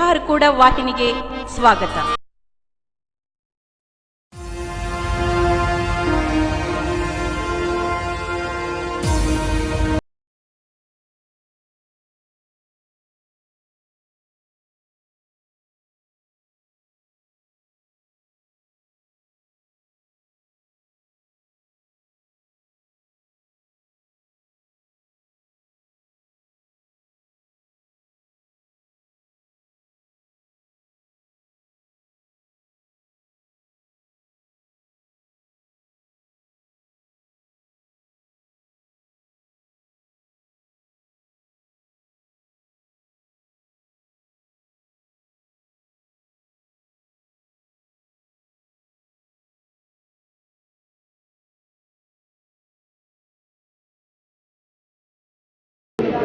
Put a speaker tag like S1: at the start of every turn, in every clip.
S1: ಹಾರ್ಕೂಡ ವಾಹಿನಿಗೆ ಸ್ವಾಗತ.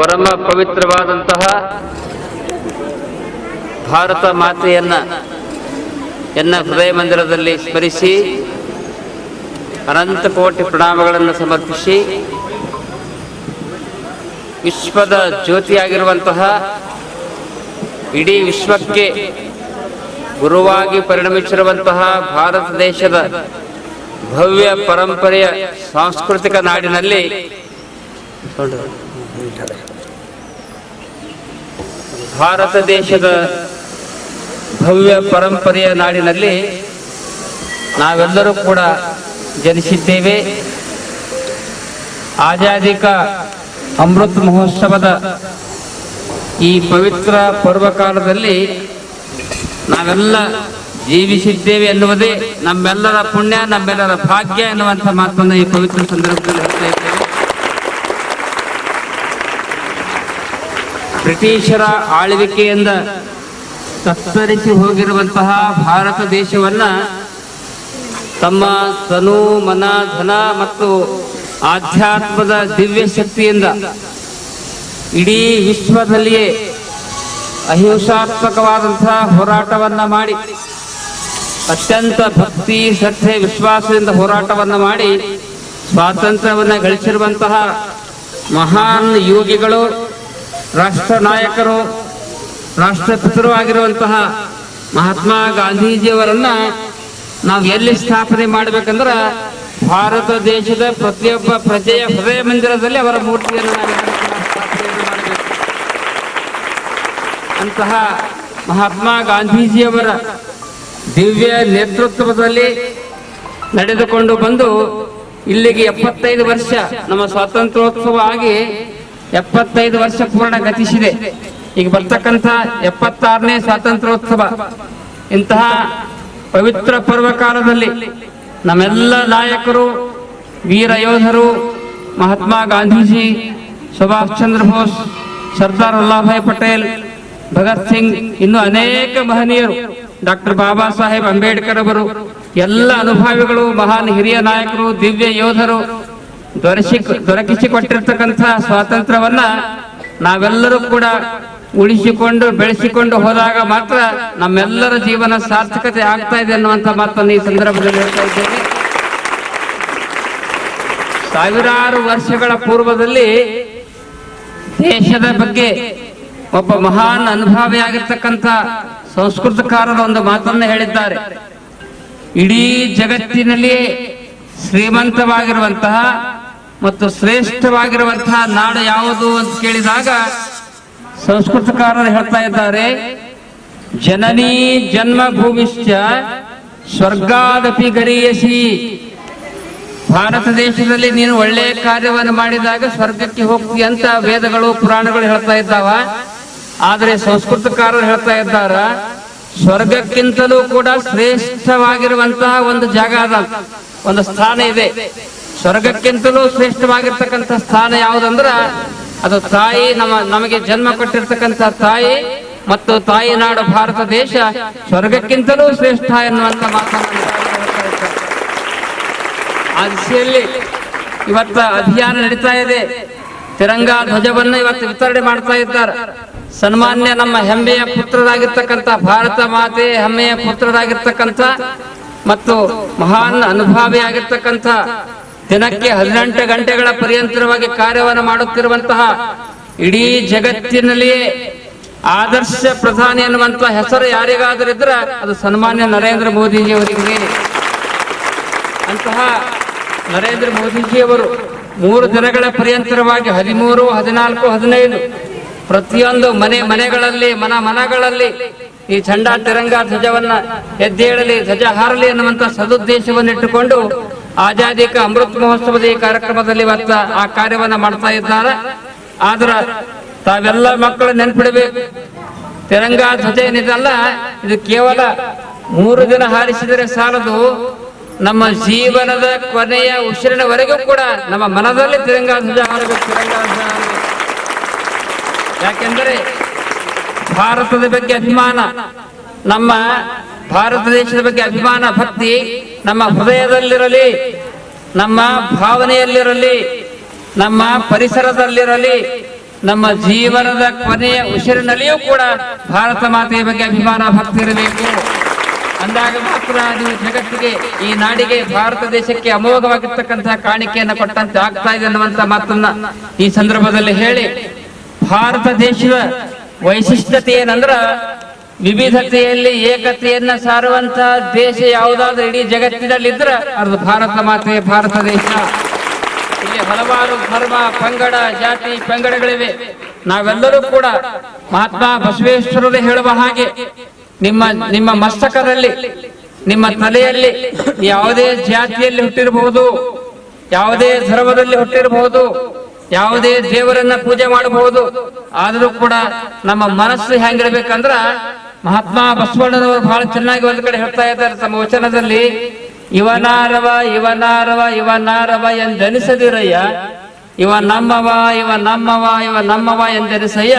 S2: ಪರಮ ಪವಿತ್ರವಾದಂತಹ ಭಾರತ ಮಾತೆಯನ್ನ ಎನ್ನ ಹೃದಯ ಮಂದಿರದಲ್ಲಿ ಸ್ಮರಿಸಿ, ಅನಂತ ಕೋಟಿ ಪ್ರಣಾಮಗಳನ್ನು ಸಮರ್ಪಿಸಿ, ವಿಶ್ವದ ಜ್ಯೋತಿಯಾಗಿರುವಂತಹ ಇಡೀ ವಿಶ್ವಕ್ಕೆ ಗುರುವಾಗಿ ಪರಿಣಮಿಸಿರುವಂತಹ ಭಾರತ ದೇಶದ ಭವ್ಯ ಪರಂಪರೆಯ ಸಾಂಸ್ಕೃತಿಕ ನಾಡಿನಲ್ಲಿ ಭಾರತ ದೇಶದ ಭವ್ಯ ಪರಂಪರೆಯ ನಾಡಿನಲ್ಲಿ ನಾವೆಲ್ಲರೂ ಕೂಡ ಜನಿಸಿದ್ದೇವೆ. ಆಜಾದಿಕ ಅಮೃತ್ ಮಹೋತ್ಸವದ ಈ ಪವಿತ್ರ ಪರ್ವಕಾಲದಲ್ಲಿ ನಾವೆಲ್ಲ ಜೀವಿಸಿದ್ದೇವೆ ಎನ್ನುವುದೇ ನಮ್ಮೆಲ್ಲರ ಪುಣ್ಯ, ನಮ್ಮೆಲ್ಲರ ಭಾಗ್ಯ ಎನ್ನುವಂಥ ಮಾತನ್ನು ಈ ಪವಿತ್ರ ಸಂದರ್ಭದಲ್ಲಿ ಹೇಳ್ತಾ ಇದ್ದೇವೆ ಬ್ರಿಟಿಷರ ಆಳ್ವಿಕೆಯಿಂದ ತತ್ತರಿಸಿ ಹೋಗಿರುವಂತಹ ಭಾರತ ದೇಶವನ್ನ ತಮ್ಮ ತನು, ಮನ, ಧನ ಮತ್ತು ಆಧ್ಯಾತ್ಮದ ದಿವ್ಯ ಶಕ್ತಿಯಿಂದ ಇಡೀ ವಿಶ್ವದಲ್ಲಿಯೇ ಅಹಿಂಸಾತ್ಮಕವಾದಂತಹ ಹೋರಾಟವನ್ನ ಮಾಡಿ, ಅತ್ಯಂತ ಭಕ್ತಿ, ಶ್ರದ್ಧೆ, ವಿಶ್ವಾಸದಿಂದ ಹೋರಾಟವನ್ನ ಮಾಡಿ, ಸ್ವಾತಂತ್ರ್ಯವನ್ನ ಗಳಿಸಿರುವಂತಹ ಮಹಾನ್ ಯೋಗಿಗಳು ರಾಷ್ಟ್ರ ನಾಯಕರು ರಾಷ್ಟ್ರಪಿತರು ಆಗಿರುವಂತಹ ಮಹಾತ್ಮ ಗಾಂಧೀಜಿಯವರನ್ನ ನಾವು ಎಲ್ಲಿ ಸ್ಥಾಪನೆ ಮಾಡಬೇಕಂದ್ರೆ ಭಾರತ ದೇಶದ ಪ್ರತಿಯೊಬ್ಬ ಪ್ರಜೆಯ ಹೃದಯ ಮಂದಿರದಲ್ಲಿ ಅವರ ಮೂರ್ತಿಯನ್ನು ಅಂತಹ ಮಹಾತ್ಮ ಗಾಂಧೀಜಿಯವರ ದಿವ್ಯ ನೇತೃತ್ವದಲ್ಲಿ ನಡೆದುಕೊಂಡು ಬಂದು ಇಲ್ಲಿಗೆ ಎಪ್ಪತ್ತೈದು ವರ್ಷ ನಮ್ಮ ಸ್ವಾತಂತ್ರ್ಯೋತ್ಸವ ಆಗಿ ಎಪ್ಪತ್ತೈದು ವರ್ಷ ಪೂರ್ಣ ಗತಿಸಿದೆ. ಈಗ ಬರ್ತಕ್ಕಂಥ ಎಪ್ಪತ್ತಾರನೇ ಸ್ವಾತಂತ್ರ್ಯೋತ್ಸವ. ಇಂತಹ ಪವಿತ್ರ ಪರ್ವಕಾಲದಲ್ಲಿ ನಮ್ಮೆಲ್ಲ ನಾಯಕರು, ವೀರ ಯೋಧರು, ಮಹಾತ್ಮ ಗಾಂಧೀಜಿ, ಸುಭಾಷ್ ಚಂದ್ರ ಬೋಸ್, ಸರ್ದಾರ್ ವಲ್ಲಭಾಯ್ ಪಟೇಲ್, ಭಗತ್ ಸಿಂಗ್, ಇನ್ನು ಅನೇಕ ಮಹನೀಯರು, ಡಾಕ್ಟರ್ ಬಾಬಾ ಸಾಹೇಬ್ ಅಂಬೇಡ್ಕರ್ ಅವರು, ಎಲ್ಲ ಅನುಭವಿಗಳು, ಮಹಾನ್ ಹಿರಿಯ ನಾಯಕರು, ದಿವ್ಯ ಯೋಧರು ದೊರಸಿ ದೊರಕಿಸಿಕೊಟ್ಟಿರ್ತಕ್ಕಂಥ ಸ್ವಾತಂತ್ರ್ಯವನ್ನ ನಾವೆಲ್ಲರೂ ಕೂಡ ಉಳಿಸಿಕೊಂಡು, ಬೆಳೆಸಿಕೊಂಡು ಹೋದಾಗ ಮಾತ್ರ ನಮ್ಮೆಲ್ಲರ ಜೀವನ ಸಾರ್ಥಕತೆ ಆಗ್ತಾ ಇದೆ ಅನ್ನುವಂಥ ಮಾತನ್ನು ಈ ಸಂದರ್ಭದಲ್ಲಿ ಹೇಳ್ತಾ ಇದ್ದೇನೆ. ಸಾವಿರಾರು ವರ್ಷಗಳ ಪೂರ್ವದಲ್ಲಿ ದೇಶದ ಬಗ್ಗೆ ಒಬ್ಬ ಮಹಾನ್ ಅನುಭವಿಯಾಗಿರ್ತಕ್ಕಂಥ ಸಂಸ್ಕೃತಕಾರರ ಒಂದು ಮಾತನ್ನು ಹೇಳಿದ್ದಾರೆ. ಇಡೀ ಜಗತ್ತಿನಲ್ಲಿಯೇ ಶ್ರೀಮಂತವಾಗಿರುವಂತಹ ಮತ್ತು ಶ್ರೇಷ್ಠವಾಗಿರುವಂತಹ ನಾಡು ಯಾವುದು ಅಂತ ಕೇಳಿದಾಗ ಸಂಸ್ಕೃತಕಾರರು ಹೇಳ್ತಾ ಇದ್ದಾರೆ, ಜನನೀ ಭೂಮಿಶ್ಚ ಸ್ವರ್ಗಾದಪಿ ಗರಿಯಸಿ. ಭಾರತ ದೇಶದಲ್ಲಿ ನೀನು ಒಳ್ಳೆಯ ಕಾರ್ಯವನ್ನು ಮಾಡಿದಾಗ ಸ್ವರ್ಗಕ್ಕೆ ಹೋಗ್ತಿ ಅಂತ ವೇದಗಳು, ಪುರಾಣಗಳು ಹೇಳ್ತಾ ಇದ್ದಾವ. ಆದರೆ ಸಂಸ್ಕೃತಕಾರರು ಹೇಳ್ತಾ ಇದ್ದಾರ, ಸ್ವರ್ಗಕ್ಕಿಂತಲೂ ಕೂಡ ಶ್ರೇಷ್ಠವಾಗಿರುವಂತಹ ಒಂದು ಜಾಗ ಅದ, ಒಂದು ಸ್ಥಾನ ಇದೆ. ಸ್ವರ್ಗಕ್ಕಿಂತಲೂ ಶ್ರೇಷ್ಠವಾಗಿರ್ತಕ್ಕಂಥ ಸ್ಥಾನ ಯಾವುದಂದ್ರ ಅದು ತಾಯಿ ನಮ್ಮ, ನಮಗೆ ಜನ್ಮ ಕೊಟ್ಟಿರ್ತಕ್ಕಂಥ ತಾಯಿ ಮತ್ತು ತಾಯಿ ನಾಡು ಭಾರತ ದೇಶ ಸ್ವರ್ಗಕ್ಕಿಂತಲೂ ಶ್ರೇಷ್ಠ ಎನ್ನುವಂತ ಮಾತನ್ನು. ಆ ದಿಶೆಯಲ್ಲಿ ಇವತ್ತ ಅಭಿಯಾನ ನಡೀತಾ ಇದೆ ತಿರಂಗ ಧ್ವಜವನ್ನು ಇವತ್ತು ವಿತರಣೆ ಮಾಡ್ತಾ ಇದ್ದಾರೆ ಸನ್ಮಾನ್ಯ ನಮ್ಮ ಹೆಮ್ಮೆಯ ಪುತ್ರರಾಗಿರ್ತಕ್ಕಂಥ ಭಾರತ ಮಾತೆ ಹೆಮ್ಮೆಯ ಪುತ್ರರಾಗಿರ್ತಕ್ಕಂಥ ಮತ್ತು ಮಹಾನ್ ಅನುಭಾವಿಯಾಗಿರ್ತಕ್ಕಂಥ ದಿನಕ್ಕೆ ಹದಿನೆಂಟು ಗಂಟೆಗಳ ಪರ್ಯಂತರವಾಗಿ ಕಾರ್ಯವನ್ನು ಮಾಡುತ್ತಿರುವಂತಹ ಇಡೀ ಜಗತ್ತಿನಲ್ಲಿಯೇ ಆದರ್ಶ ಪ್ರಧಾನಿ ಅನ್ನುವಂತಹ ಹೆಸರು ಯಾರಿಗಾದರೂ ಇದ್ರೆ ಅದು ಸನ್ಮಾನ್ಯ ನರೇಂದ್ರ ಮೋದಿಜಿಯವರಿಗೆ. ಅಂತಹ ನರೇಂದ್ರ ಮೋದಿಜಿಯವರು ಮೂರು ದಿನಗಳ ಪರ್ಯಂತರವಾಗಿ ಹದಿಮೂರು, ಹದಿನಾಲ್ಕು, ಹದಿನೈದು ಪ್ರತಿಯೊಂದು ಮನೆ ಮನೆಗಳಲ್ಲಿ, ಮನ ಮನಗಳಲ್ಲಿ ಈ ಚಂಡಾ ತಿರಂಗ ಧ್ವಜವನ್ನ ಎದ್ದೇಳಲಿ, ಧ್ವಜ ಹಾರಲಿ ಅನ್ನುವಂತ ಸದುದ್ದೇಶವನ್ನಿಟ್ಟುಕೊಂಡು ಆಜಾದಿ ಅಮೃತ ಅಮೃತ್ ಮಹೋತ್ಸವದ ಈ ಕಾರ್ಯಕ್ರಮದಲ್ಲಿ ಇವತ್ತ ಆ ಕಾರ್ಯವನ್ನ ಮಾಡ್ತಾ ಇದ್ದಾರೆ. ಆದ್ರ ತಾವೆಲ್ಲ ಮಕ್ಕಳು ನೆನ್ಪಿಡಬೇಕು. ತಿರಂಗ ಧ್ವಜ ಏನಿದಲ್ಲ ಇದು ಕೇವಲ ಮೂರು ದಿನ ಹಾರಿಸಿದರೆ ಸಾಲದು. ನಮ್ಮ ಜೀವನದ ಕೊನೆಯ ಉಸಿರಿನವರೆಗೂ ಕೂಡ ನಮ್ಮ ಮನದಲ್ಲಿ ತಿರಂಗ ಧ್ವಜ ಹಾರಬೇಕು, ತಿರಂಗ ಯಾಕೆಂದರೆ ಭಾರತದ ಬಗ್ಗೆ ಅಭಿಮಾನ ನಮ್ಮ ಭಾರತ ದೇಶದ ಬಗ್ಗೆ ಅಭಿಮಾನ, ಭಕ್ತಿ ನಮ್ಮ ಹೃದಯದಲ್ಲಿರಲಿ, ನಮ್ಮ ಭಾವನೆಯಲ್ಲಿರಲಿ, ನಮ್ಮ ಪರಿಸರದಲ್ಲಿರಲಿ, ನಮ್ಮ ಜೀವನದ ಕೊನೆಯ ಉಸಿರಿನಲ್ಲಿಯೂ ಕೂಡ ಭಾರತ ಮಾತೆಯ ಬಗ್ಗೆ ಅಭಿಮಾನ, ಭಕ್ತಿ ಇರಬೇಕು. ಅಂದಾಗ ಮಾತ್ರ ನೀವು ಜಗತ್ತಿಗೆ, ಈ ನಾಡಿಗೆ ಭಾರತ ದೇಶಕ್ಕೆ ಅಮೋಘವಾಗಿರ್ತಕ್ಕಂತಹ ಕಾಣಿಕೆಯನ್ನು ಕೊಟ್ಟಂತೆ ಆಗ್ತಾ ಇದೆ ಅನ್ನುವಂತ ಮಾತನ್ನ ಈ ಸಂದರ್ಭದಲ್ಲಿ ಹೇಳಿ. ಭಾರತ ದೇಶದ ವೈಶಿಷ್ಟ್ಯತೆ ಏನಂದ್ರ ವಿವಿಧತೆಯಲ್ಲಿ ಏಕತೆಯನ್ನ ಸಾರುವಂತ ದೇಶ ಯಾವುದಾದ್ರೂ ಇಡೀ ಜಗತ್ತಿನಲ್ಲಿ ಇದ್ರೆ ಅದು ಭಾರತ ಮಾತೆ ಭಾರತ ದೇಶ. ಇಲ್ಲಿ ಹಲವಾರು ಧರ್ಮ, ಪಂಗಡ, ಜಾತಿ, ಪಂಗಡಗಳಿವೆ. ನಾವೆಲ್ಲರೂ ಕೂಡ ಮಹಾತ್ಮ ಬಸವೇಶ್ವರರು ಹೇಳುವ ಹಾಗೆ ನಿಮ್ಮ ನಿಮ್ಮ ಮಸ್ತಕದಲ್ಲಿ, ನಿಮ್ಮ ತಲೆಯಲ್ಲಿ ಯಾವುದೇ ಜಾತಿಯಲ್ಲಿ ಹುಟ್ಟಿರಬಹುದು, ಯಾವುದೇ ಧರ್ಮದಲ್ಲಿ ಹುಟ್ಟಿರಬಹುದು, ಯಾವುದೇ ದೇವರನ್ನ ಪೂಜೆ ಮಾಡಬಹುದು. ಆದರೂ ಕೂಡ ನಮ್ಮ ಮನಸ್ಸು ಹೆಂಗಿರ್ಬೇಕಂದ್ರ ಮಹಾತ್ಮ ಬಸವಣ್ಣನವರು ಬಹಳ ಚೆನ್ನಾಗಿ ಒಂದು ಕಡೆ ಹೇಳ್ತಾ ಇದ್ದಾರೆ ತಮ್ಮ ವಚನದಲ್ಲಿ. ಇವನಾರವ ಇವನಾರವ ಇವನಾರವ ಎಂದೆನಿಸದಿರಯ್ಯ. ಇವ ನಮ್ಮವ ಇವ ನಮ್ಮವ ಇವ ನಮ್ಮವ ಎಂದೆನಿಸಯ್ಯ.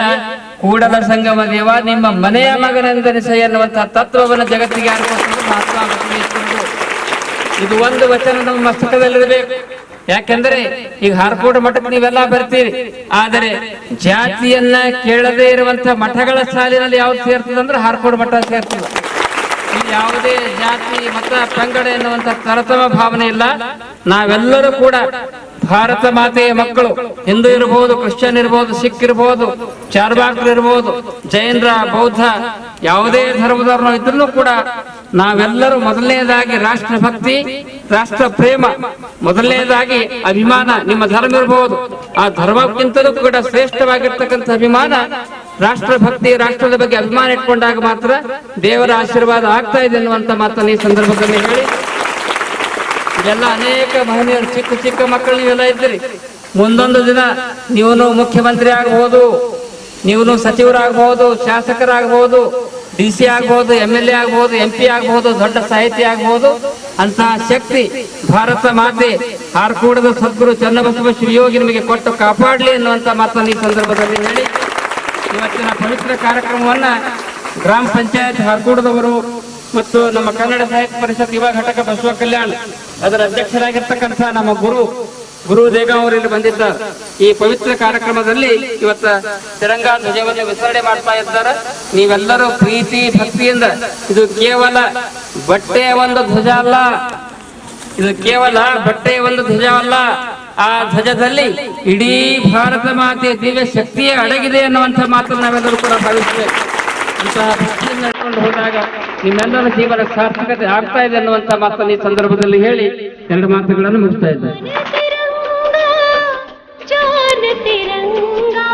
S2: ಕೂಡಲ ಸಂಗಮ ದೇವ, ನಿಮ್ಮ ಮನೆಯ ಮಗನೆಂದೆನಿಸಯ್ಯ ಎನ್ನುವಂತಹ ತತ್ವವನ್ನು ಜಗತ್ತಿಗೆ ಆಡ್ಕೊಟ್ಟಿದ್ದು ಮಹಾತ್ಮ ಇದು ಒಂದು ವಚನ ನಮ್ಮ ಮಸ್ತಕದಲ್ಲಿರಬೇಕು ಯಾಕೆಂದ್ರೆ ಈಗ ಹಾರ್ಕೋಟ ಮಠಕ್ಕೆ ನೀವೆಲ್ಲ ಬರ್ತೀರಿ. ಆದರೆ ಜಾತಿಯನ್ನ ಕೇಳದೇ ಇರುವಂತ ಮಠಗಳ ಸಾಲಿನಲ್ಲಿ ಯಾವ್ದು ಸೇರ್ತದಂದ್ರೆ ಹಾರ್ಕೋಡ್ ಮಠ ಸೇರ್ತದೆ ಯಾವುದೇ ಜಾತಿ, ಮತ, ಪಂಗಡ ಎನ್ನುವಂತ ತರತಮ ಭಾವನೆ ಇಲ್ಲ. ನಾವೆಲ್ಲರೂ ಕೂಡ ಭಾರತ ಮಾತೆಯ ಮಕ್ಕಳು. ಹಿಂದೂ ಇರಬಹುದು ಕ್ರಿಶ್ಚಿಯನ್ ಇರಬಹುದು ಸಿಖ್ ಇರಬಹುದು ಚಾರ್ವಾಕರು ಇರಬಹುದು ಜೈನರ, ಬೌದ್ಧ, ಯಾವುದೇ ಧರ್ಮದವ್ರು ನಾವು ಇದ್ರೂ ಕೂಡ ನಾವೆಲ್ಲರೂ ಮೊದಲನೇದಾಗಿ ರಾಷ್ಟ್ರ ಭಕ್ತಿ, ರಾಷ್ಟ್ರ ಪ್ರೇಮ, ಮೊದಲನೇದಾಗಿ ಅಭಿಮಾನ, ನಿಮ್ಮ ಧರ್ಮ ಇರಬಹುದು ಆ ಧರ್ಮಕ್ಕಿಂತಲೂ ಕೂಡ ಶ್ರೇಷ್ಠವಾಗಿರ್ತಕ್ಕಂಥ ಅಭಿಮಾನ ರಾಷ್ಟ್ರ ಭಕ್ತಿ, ರಾಷ್ಟ್ರದ ಬಗ್ಗೆ ಅಭಿಮಾನ ಇಟ್ಕೊಂಡಾಗ ಮಾತ್ರ ದೇವರ ಆಶೀರ್ವಾದ ಆಗ್ತಾ ಇದೆ ಅನ್ನುವಂತ ಮಾತನ್ನು ಈ ಸಂದರ್ಭದಲ್ಲಿ ಹೇಳಿ. ಇದೆಲ್ಲ ಅನೇಕ ಮಹನೀಯರು ಚಿಕ್ಕ ಚಿಕ್ಕ ಮಕ್ಕಳು ನೀವೆಲ್ಲ ಇದ್ದೀರಿ. ಮುಂದೊಂದು ದಿನ ನೀವು ಮುಖ್ಯಮಂತ್ರಿ ಆಗಬಹುದು ನೀವು ಸಚಿವರಾಗಬಹುದು ಶಾಸಕರಾಗಬಹುದು ಡಿ ಸಿ ಆಗಬಹುದು ಎಂ ಎಲ್ ಎ ಆಗಬಹುದು ಎಂ ಪಿ ಆಗಬಹುದು ದೊಡ್ಡ ಸಾಹಿತಿ ಆಗಬಹುದು ಅಂತಹ ಶಕ್ತಿ, ಭಾರತ ಮಾತೆ ಹಾರ್ಕೂಡದ ಸದ್ಗುರು ಚನ್ನಬಸವ ಶಿವಯೋಗಿ ನಿಮಗೆ ಕೊಟ್ಟು ಕಾಪಾಡಲಿ ಅನ್ನುವಂಥ ಮಾತನ್ನು ಈ ಸಂದರ್ಭದಲ್ಲಿ ಹೇಳಿ. ಇವತ್ತಿನ ಪವಿತ್ರ ಕಾರ್ಯಕ್ರಮವನ್ನ ಗ್ರಾಮ ಪಂಚಾಯತ್ ಹಾರ್ಕೂಡದವರು ಮತ್ತು ನಮ್ಮ ಕನ್ನಡ ಸಾಹಿತ್ಯ ಪರಿಷತ್ ಯುವ ಘಟಕ ಬಸವ ಕಲ್ಯಾಣ್ ಅದರ ಅಧ್ಯಕ್ಷರಾಗಿರ್ತಕ್ಕಂಥ ನಮ್ಮ ಗುರು ಗುರು ದೇಗ ಅವರು ಇಲ್ಲಿ ಬಂದಿದ್ದಾರೆ ಈ ಪವಿತ್ರ ಕಾರ್ಯಕ್ರಮದಲ್ಲಿ ಇವತ್ತ ತಿರಂಗಾ ಧ್ವಜವನ್ನು ವಿಸ್ತರಣೆ ಮಾಡ್ತಾ ಇದ್ದಾರೆ. ನೀವೆಲ್ಲರೂ ಪ್ರೀತಿ, ಭಕ್ತಿಯಿಂದ, ಇದು ಕೇವಲ ಬಟ್ಟೆಯ ಒಂದು ಧ್ವಜ ಅಲ್ಲ. ಇದು ಕೇವಲ ಬಟ್ಟೆಯ ಒಂದು ಧ್ವಜ ಅಲ್ಲ. ಆ ಧ್ವಜದಲ್ಲಿ ಇಡೀ ಭಾರತ ಮಾತೆಯ ದಿವ್ಯ ಶಕ್ತಿಯೇ ಅಡಗಿದೆ ಅನ್ನುವಂಥ ಮಾತನ್ನು ನಾವೆಲ್ಲರೂ ಕೂಡ ಭಾವಿಸಬೇಕು ಇಂತಹ ಭಕ್ತಿಯನ್ನು ನಡ್ಕೊಂಡು ಹೋದಾಗ ನಿಮ್ಮೆಲ್ಲರ ಜೀವನ ಸಾರ್ಥಕತೆ ಆಗ್ತಾ ಇದೆ ಅನ್ನುವಂಥ ಮಾತನ್ನು ಈ ಸಂದರ್ಭದಲ್ಲಿ ಹೇಳಿ ಎರಡು ಮಾತುಗಳನ್ನು ಮುಗಿಸ್ತಾ ಇದ್ದಾರೆ
S3: तिरंगा जान तिरंगा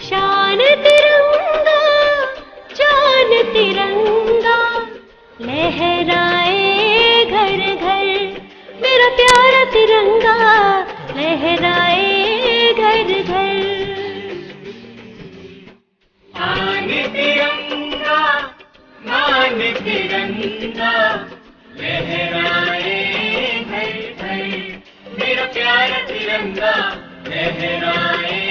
S3: शान तिरंगा जान तिरंगा लहराए घर घर मेरा प्यारा तिरंगा लहराए घर घर
S4: तिरंगा लहराए भई भई मेरा प्यारा तिरंगा। लहराए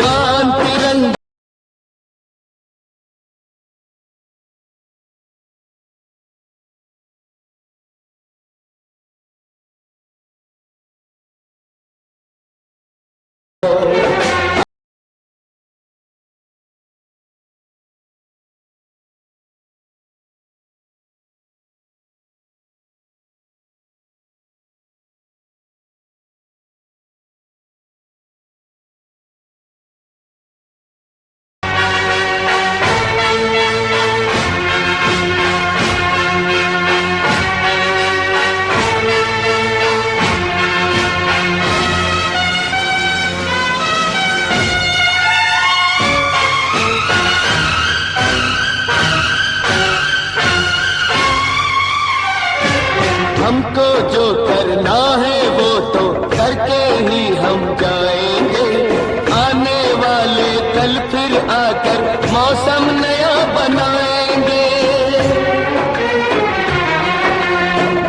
S5: நான் பிறந்த Oh कल फिर आकर मौसम नया बनाएँगे।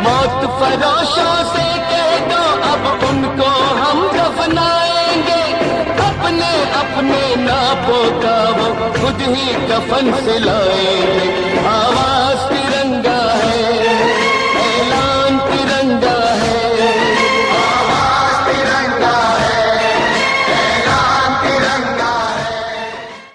S5: मौत फरोशों से कह दो अब उनको हम दफनाएँगे। अपने अपने नापों का वो खुद ही कफन से लाएँगे। आवाज़